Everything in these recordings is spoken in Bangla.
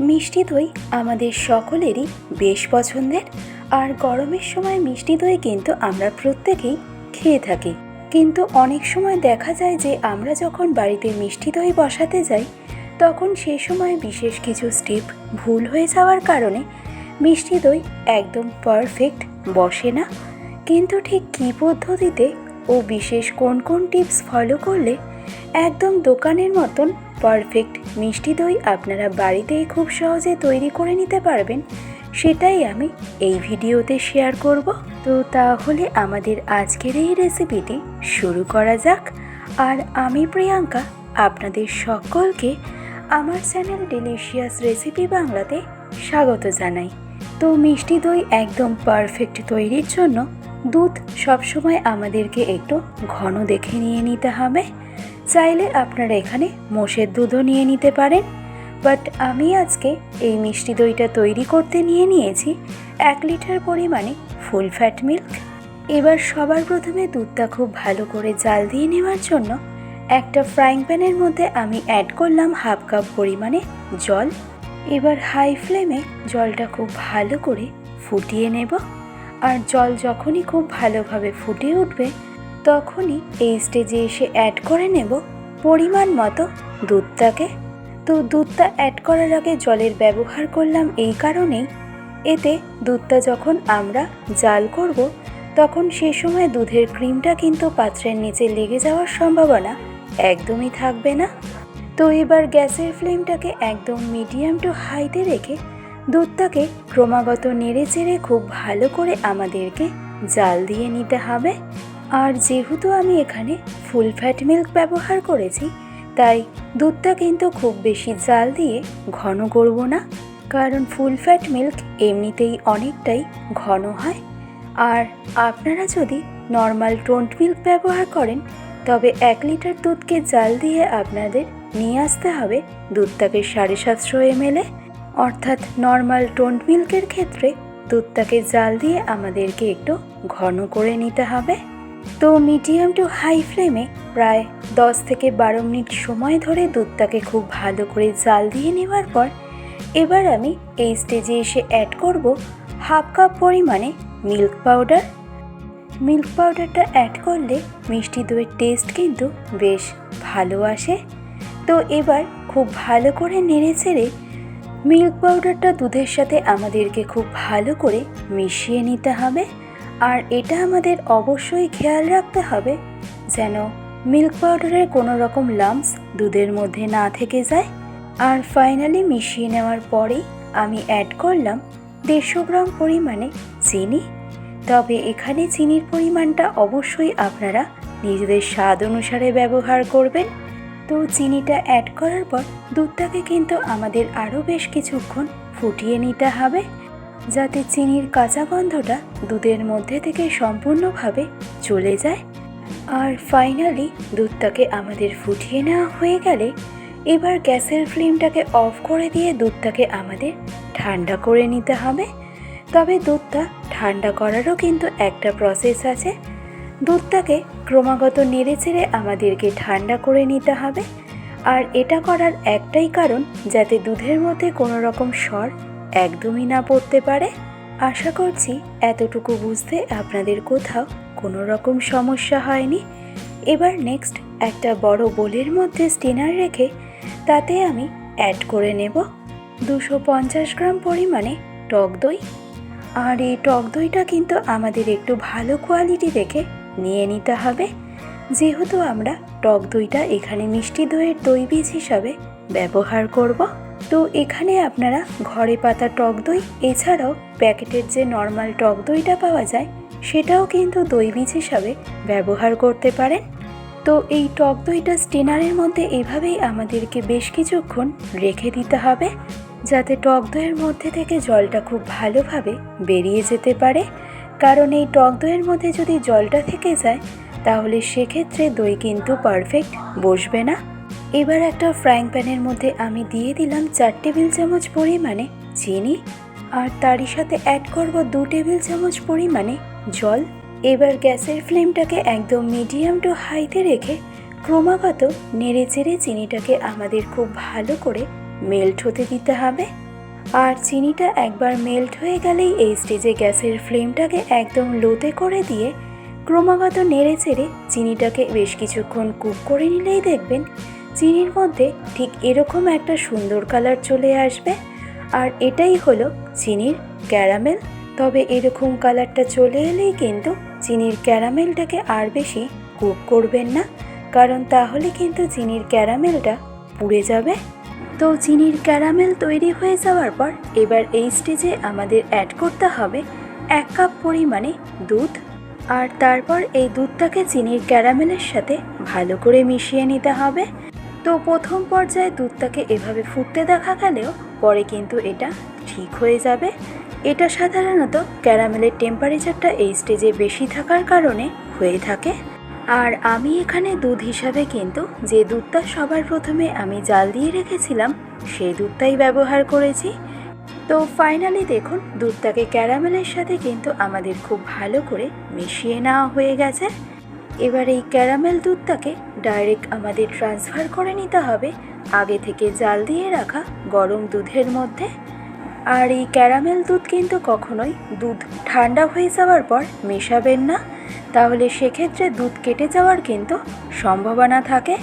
মিষ্টি দই আমাদের সকলেরই বেশ পছন্দের। আর গরমের সময় মিষ্টি দই কিন্তু আমরা প্রত্যেকেই খেয়ে থাকি। কিন্তু অনেক সময় দেখা যায় যে আমরা যখন বাড়িতে মিষ্টি দই বসাতে যাই, তখন সে সময় বিশেষ কিছু স্টেপ ভুল হয়ে যাওয়ার কারণে মিষ্টি দই একদম পারফেক্ট বসে না। কিন্তু ঠিক কী পদ্ধতিতে ও বিশেষ কোন কোন টিপস ফলো করলে একদম দোকানের মতন পারফেক্ট মিষ্টি দই আপনারা বাড়িতেই খুব সহজে তৈরি করে নিতে পারবেন, সেটাই আমি এই ভিডিওতে শেয়ার করব। তো তাহলে আমাদের আজকের এই রেসিপিটি শুরু করা যাক। আর আমি প্রিয়াঙ্কা, আপনাদের সকলকে আমার চ্যানেল ডেলিশিয়াস রেসিপি বাংলাতে স্বাগত জানাই। তো মিষ্টি দই একদম পারফেক্ট তৈরির জন্য দুধ সবসময় আমাদেরকে একটু ঘন দেখে নিয়ে নিতে হবে। চাইলে আপনারা এখানে মোষের দুধও নিয়ে নিতে পারেন। বাট আমি আজকে এই মিষ্টি দইটা তৈরি করতে নিয়ে নিয়েছি এক লিটার পরিমাণে ফুল ফ্যাট মিল্ক। এবার সবার প্রথমে দুধটা খুব ভালো করে জাল দিয়ে নেওয়ার জন্য একটা ফ্রাইং প্যানের মধ্যে আমি অ্যাড করলাম হাফ কাপ পরিমাণে জল। এবার হাই ফ্লেমে জলটা খুব ভালো করে ফুটিয়ে নেব। আর জল যখনই খুব ভালোভাবে ফুটে উঠবে তখনই এই স্টেজে এসে অ্যাড করে নেব পরিমাণ মতো দুধটাকে। তো দুধটা অ্যাড করার আগে জলের ব্যবহার করলাম এই কারণেই। এতে দুধটা যখন আমরা জাল করব, তখন সে সময় দুধের ক্রিমটা কিন্তু পাত্রের নিচে লেগে যাওয়ার সম্ভাবনা একদমই থাকবে না। তো এবার গ্যাসের ফ্লেমটাকে একদম মিডিয়াম টু হাইতে রেখে দুধটাকে ক্রমাগত নেড়ে চেড়ে খুব ভালো করে আমাদেরকে জাল দিয়ে নিতে হবে। আর যেহেতু আমি এখানে ফুল ফ্যাট মিল্ক ব্যবহার করেছি, তাই দুধটা কিন্তু খুব বেশি জাল দিয়ে ঘন করব না, কারণ ফুল ফ্যাট মিল্ক এমনিতেই অনেকটাই ঘন হয়। আর আপনারা যদি নর্মাল টোন্ট মিল্ক ব্যবহার করেন, তবে এক লিটার দুধকে জাল দিয়ে আপনাদের নিয়ে আসতে হবে দুধটাকে সাড়ে সাতশো এমএলে অর্থাৎ নর্মাল টোন্ট মিল্কের ক্ষেত্রে দুধটাকে জাল দিয়ে আমাদেরকে একটু ঘন করে নিতে হবে। তো মিডিয়াম টু হাই ফ্লেমে প্রায় দশ থেকে বারো মিনিট সময় ধরে দুধটাকে খুব ভালো করে জাল দিয়ে নেওয়ার পর এবার আমি এই স্টেজে এসে অ্যাড করব হাফ কাপ পরিমাণে মিল্ক পাউডার মিল্ক পাউডারটা অ্যাড করলে মিষ্টি দইয়ের টেস্ট কিন্তু বেশ ভালো আসে। তো এবার খুব ভালো করে নেড়ে চেড়ে মিল্ক পাউডারটা দুধের সাথে আমাদেরকে খুব ভালো করে মিশিয়ে নিতে হবে। আর এটা আমাদের অবশ্যই খেয়াল রাখতে হবে যেন মিল্ক পাউডারের কোনো রকম লাম্পস দুধের মধ্যে না থেকে যায়। আর ফাইনালি মিশিয়ে নেওয়ার পরেই আমি অ্যাড করলাম দেড়শো গ্রাম পরিমাণে চিনি। তবে এখানে চিনির পরিমাণটা অবশ্যই আপনারা নিজেদের স্বাদ অনুসারে ব্যবহার করবেন। তো চিনিটা অ্যাড করার পর দুধটাকে কিন্তু আমাদের আরও বেশ কিছুক্ষণ ফুটিয়ে নিতে হবে। যাতে চিনির কাঁচা গন্ধটা দুধের মধ্যে থেকে সম্পূর্ণভাবে চলে যায়। আর ফাইনালি দুধটাকে আমাদের ফুটিয়ে নেওয়া হয়ে গেলে এবার গ্যাসের ফ্লেমটাকে অফ করে দিয়ে দুধটাকে আমাদের ঠান্ডা করে নিতে হবে। তবে দুধটা ঠান্ডা করারও কিন্তু একটা প্রসেস আছে। দুধটাকে ক্রমাগত নেড়ে চেড়ে আমাদেরকে ঠান্ডা করে নিতে হবে। আর এটা করার একটাই কারণ, যাতে দুধের মধ্যে কোনো রকম স্বর একদমই না পড়তে পারে? আশা করছি এতটুকু বুঝতে আপনাদের কোথাও কোনো রকম সমস্যা হয়নি। এবার নেক্সট একটা বড় বোলের মধ্যে স্টিনার রেখে তাতে আমি অ্যাড করে নেব। দুশো পঞ্চাশ গ্রাম পরিমাণে টক দই। আর এই টক দইটা কিন্তু আমাদের একটু ভালো কোয়ালিটি দেখে নিয়ে নিতে হবে। যেহেতু আমরা টক দইটা এখানে মিষ্টি দইয়ের দই বীজ হিসাবে ব্যবহার করব। তো এখানে আপনারা ঘরে পাতা টক দই, এছাড়াও প্যাকেটের যে নর্মাল টক দইটা পাওয়া যায়, সেটাও কিন্তু দই বীজ হিসাবে ব্যবহার করতে পারেন। তো এই টক দইটা স্টেনারের মধ্যে এভাবেই আমাদেরকে বেশ কিছুক্ষণ রেখে দিতে হবে, যাতে টক দইয়ের মধ্যে থেকে জলটা খুব ভালোভাবে বেরিয়ে যেতে পারে। কারণ এই টক দইয়ের মধ্যে যদি জলটা থেকে যায়, তাহলে সেক্ষেত্রে দই কিন্তু পারফেক্ট বসবে না। এবার একটা ফ্রাইং প্যানের মধ্যে আমি দিয়ে দিলাম চার টেবিল চামচ পরিমাণে চিনি আর তারই সাথে অ্যাড করব দু টেবিল চামচ পরিমাণে জল। এবার গ্যাসের ফ্লেমটাকে একদম মিডিয়াম টু হাইতে রেখে ক্রমাগত নেড়ে চেড়ে চিনিটাকে আমাদের খুব ভালো করে মেল্ট হতে দিতে হবে। আর চিনিটা একবার মেল্ট হয়ে গেলেই এই স্টেজে গ্যাসের ফ্লেমটাকে একদম লোতে করে দিয়ে ক্রমাগত নেড়ে চেড়ে চিনিটাকে বেশ কিছুক্ষণ কুক করে নিলেই দেখবেন চিনির মধ্যে ঠিক এরকম একটা সুন্দর কালার চলে আসবে। আর এটাই হলো চিনির ক্যারামেল। তবে এরকম কালারটা চলে এলেই কিন্তু চিনির ক্যারামেলটাকে আর বেশি কুক করবেন না। কারণ তাহলে কিন্তু চিনির ক্যারামেলটা পুড়ে যাবে। তো চিনির ক্যারামেল তৈরি হয়ে যাওয়ার পর এবার এই স্টেজে আমাদের অ্যাড করতে হবে এক কাপ পরিমাণে দুধ। আর তারপর এই দুধটাকে চিনির ক্যারামেলের সাথে ভালো করে মিশিয়ে নিতে হবে। তো প্রথম পর্যায়ে দুধটাকে এভাবে ফুটতে দেখা গেলেও পরে কিন্তু এটা ঠিক হয়ে যাবে। এটা সাধারণত ক্যারামেলের টেম্পারেচারটা এই স্টেজে বেশি থাকার কারণে হয়ে থাকে। আর আমি এখানে দুধ হিসাবে কিন্তু যে দুধটা সবার প্রথমে আমি জাল দিয়ে রেখেছিলাম সেই দুধটাই ব্যবহার করেছি। তো ফাইনালি দেখুন, দুধটাকে ক্যারামেলের সাথে কিন্তু আমাদের খুব ভালো করে মিশিয়ে নেওয়া হয়ে গেছে। এবার এই ক্যারামেল দুধটাকে ডাইরেক্ট আমাদের ট্রান্সফার করে নিতে হবে আগে থেকে জাল দিয়ে রাখা গরম দুধের মধ্যে। আর এই ক্যারামেল দুধ কিন্তু কখনোই দুধ ঠান্ডা হয়ে যাওয়ার পর মেশাবেন না। তাহলে সেক্ষেত্রে দুধ কেটে যাওয়ার কিন্তু সম্ভাবনা থাকে।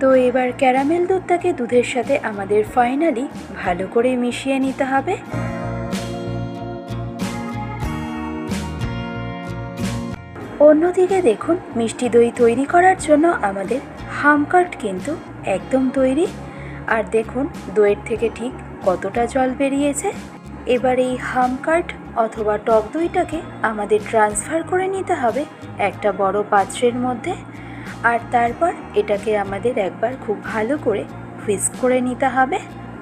তো এবার ক্যারামেল দুধটাকে দুধের সাথে আমাদের ফাইনালি ভালো করে মিশিয়ে নিতে হবে। অন্যদিকে দেখুন, মিষ্টি দই তৈরি করার জন্য আমাদের হামকাট কিন্তু একদম তৈরি। আর দেখুন, দইয়ের থেকে ঠিক কতটা জল বেরিয়েছে। এবার এই হামকাট অথবা টক দইটাকে আমাদের ট্রান্সফার করে নিতে হবে একটা বড় পাত্রের মধ্যে। আর তারপর এটাকে আমাদের একবার খুব ভালো করে হুইস্ক করে নিতে হবে।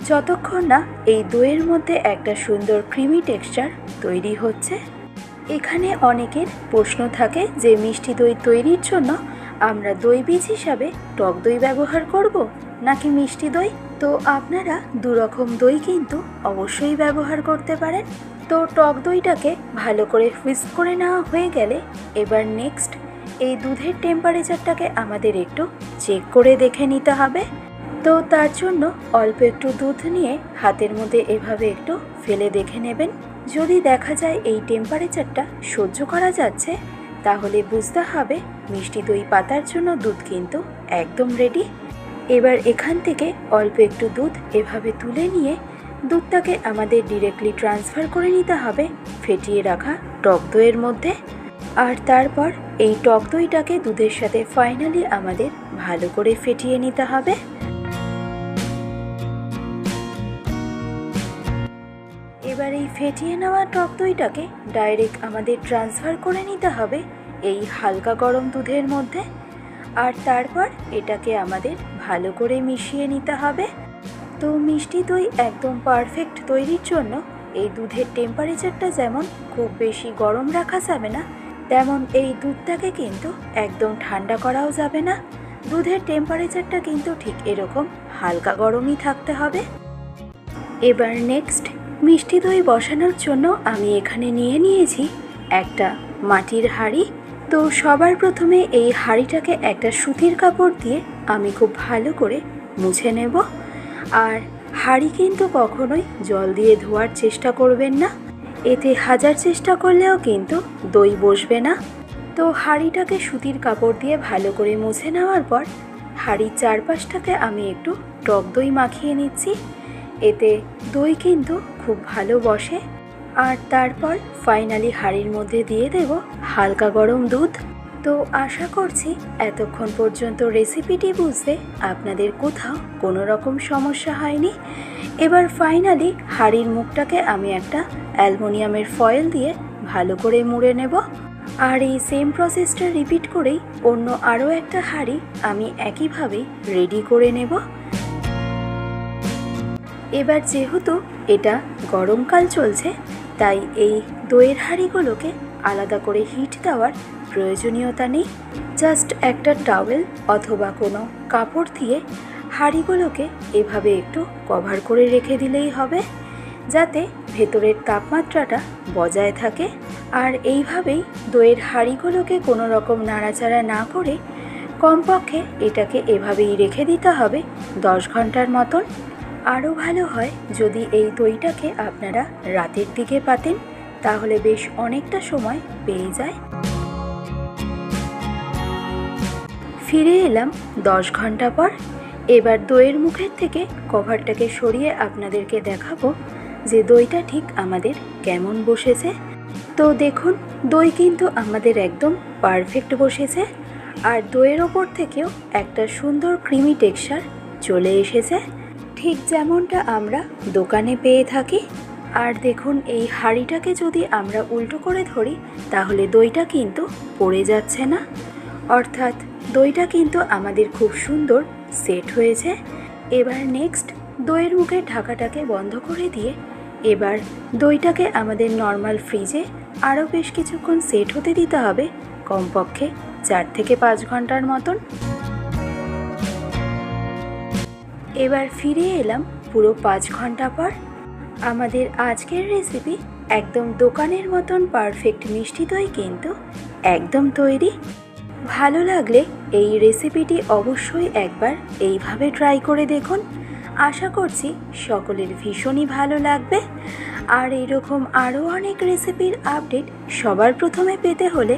যতক্ষণ না এই দইয়ের মধ্যে একটা সুন্দর ক্রিমি টেক্সচার তৈরি হচ্ছে। এখানে অনেকের প্রশ্ন থাকে যে মিষ্টি দই তৈরির জন্য আমরা দই বীজ হিসাবে টক দই ব্যবহার করব নাকি মিষ্টি দই? তো আপনারা দুরকম দই কিন্তু অবশ্যই ব্যবহার করতে পারেন। তো টক দইটাকে ভালো করে হুইস্ক করে নেওয়া হয়ে গেলে এবার নেক্সট এই দুধের টেম্পারেচারটাকে আমাদের একটু চেক করে দেখে নিতে হবে। তো তার জন্য অল্প একটু দুধ নিয়ে হাতের মধ্যে এভাবে একটু ফেলে দেখে নেবেন। যদি দেখা যায় এই টেম্পারেচারটা সহ্য করা যাচ্ছে, তাহলে বুঝতে হবে মিষ্টি দই পাতার জন্য দুধ কিন্তু একদম রেডি এবার এখান থেকে অল্প একটু দুধ এভাবে তুলে নিয়ে দুধটাকে আমাদের ডিরেক্টলি ট্রান্সফার করে নিতে হবে ফেটিয়ে রাখা টক দইয়ের মধ্যে। আর তারপর এই টক দইটাকে দুধের সাথে ফাইনালি আমাদের ভালো করে ফেটিয়ে নিতে হবে। এবার এই ফেটিয়ে নেওয়া টক দইটাকে ডাইরেক্ট আমাদের ট্রান্সফার করে নিতে হবে এই হালকা গরম দুধের মধ্যে। আর তারপর এটাকে আমাদের ভালো করে মিশিয়ে নিতে হবে। তো মিষ্টি দই একদম পারফেক্ট তৈরির জন্য এই দুধের টেম্পারেচারটা যেমন খুব বেশি গরম রাখা যাবে না, তেমন এই দুধটাকে কিন্তু একদম ঠান্ডা করাও যাবে না। দুধের টেম্পারেচারটা কিন্তু ঠিক এরকম হালকা গরমই থাকতে হবে। এবার নেক্সট মিষ্টি দই বসানোর জন্য আমি এখানে নিয়ে নিয়েছি একটা মাটির হাঁড়ি। তো সবার প্রথমে এই হাঁড়িটাকে একটা সুতির কাপড় দিয়ে আমি খুব ভালো করে মুছে নেব। আর হাঁড়ি কিন্তু কখনোই জল দিয়ে ধোয়ার চেষ্টা করবেন না। এতে হাজার চেষ্টা করলেও কিন্তু দই বসবে না। তো হাঁড়িটাকে সুতির কাপড় দিয়ে ভালো করে মুছে নেওয়ার পর হাঁড়ির চারপাশটাতে আমি একটু টক দই মাখিয়ে নিচ্ছি। এতে দই কিন্তু খুব ভালো বসে। আর তারপর ফাইনালি হাঁড়ির মধ্যে দিয়ে দেব হালকা গরম দুধ। তো আশা করছি এতক্ষণ পর্যন্ত রেসিপিটি বুঝতে আপনাদের কোথাও কোনো রকম সমস্যা হয়নি। এবার ফাইনালি হাঁড়ির মুখটাকে আমি একটা অ্যালমোনিয়ামের ফয়েল দিয়ে ভালো করে মুড়ে নেব। আর এই সেম প্রসেসটা রিপিট করেই অন্য আরও একটা হাঁড়ি আমি একইভাবে রেডি করে নেব। এবার যেহেতু এটা গরমকাল চলছে, তাই এই দইয়ের হাঁড়িগুলোকে আলাদা করে হিট দেওয়ার প্রয়োজনীয়তা নেই। জাস্ট একটা টাওয়েল অথবা কোনো কাপড় দিয়ে হাঁড়িগুলোকে এভাবে একটু কভার করে রেখে দিলেই হবে, যাতে ভেতরের তাপমাত্রাটা বজায় থাকে। আর এইভাবেই দইয়ের হাঁড়িগুলোকে কোনো রকম নাড়াচাড়া না করে কমপক্ষে এটাকে এভাবেই রেখে দিতে হবে দশ ঘণ্টার মতন। আরও ভালো হয় যদি এই দইটাকে আপনারা রাতের দিকে পাতেন, তাহলে বেশ অনেকটা সময় পেয়ে যায়। ফিরে এলাম দশ ঘণ্টা পর। এবার দইয়ের মুখের থেকে কভারটাকে সরিয়ে আপনাদেরকে দেখাবো যে দইটা ঠিক আমাদের কেমন বসেছে। তো দেখুন, দই কিন্তু আমাদের একদম পারফেক্ট বসেছে। আর দইয়ের ওপর থেকেও একটা সুন্দর ক্রিমি টেক্সচার চলে এসেছে। ঠিক যেমনটা আমরা দোকানে পেয়ে থাকি। আর দেখুন, এই হাঁড়িটাকে যদি আমরা উল্টো করে ধরি, তাহলে দইটা কিন্তু পড়ে যাচ্ছে না। অর্থাৎ দইটা কিন্তু আমাদের খুব সুন্দর সেট হয়েছে। এবার নেক্সট দইয়ের মুখের ঢাকাটাকে বন্ধ করে দিয়ে, এবার দইটাকে আমাদের নর্মাল ফ্রিজে আরও বেশ কিছুক্ষণ সেট হতে দিতে হবে। কমপক্ষে চার থেকে পাঁচ ঘণ্টার মতন। এবার ফিরে এলাম পুরো পাঁচ ঘণ্টা পর। আমাদের আজকের রেসিপি একদম দোকানের মতন পারফেক্ট মিষ্টি দই কিন্তু একদম তৈরি। ভালো লাগলে এই রেসিপিটি অবশ্যই একবার এইভাবে ট্রাই করে দেখুন। আশা করছি সকলের ভীষণই ভালো লাগবে। আর এইরকম আরও অনেক রেসিপির আপডেট সবার প্রথমে পেতে হলে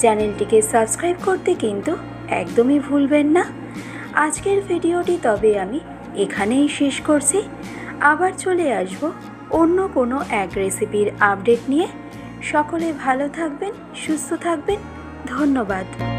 চ্যানেলটিকে সাবস্ক্রাইব করতে কিন্তু একদমই ভুলবেন না। আজকের ভিডিওটি তবে আমি এখানেই শেষ করছি। আবার চলে আসব অন্য কোনো এক রেসিপির আপডেট নিয়ে। সকলে ভালো থাকবেন, সুস্থ থাকবেন। ধন্যবাদ।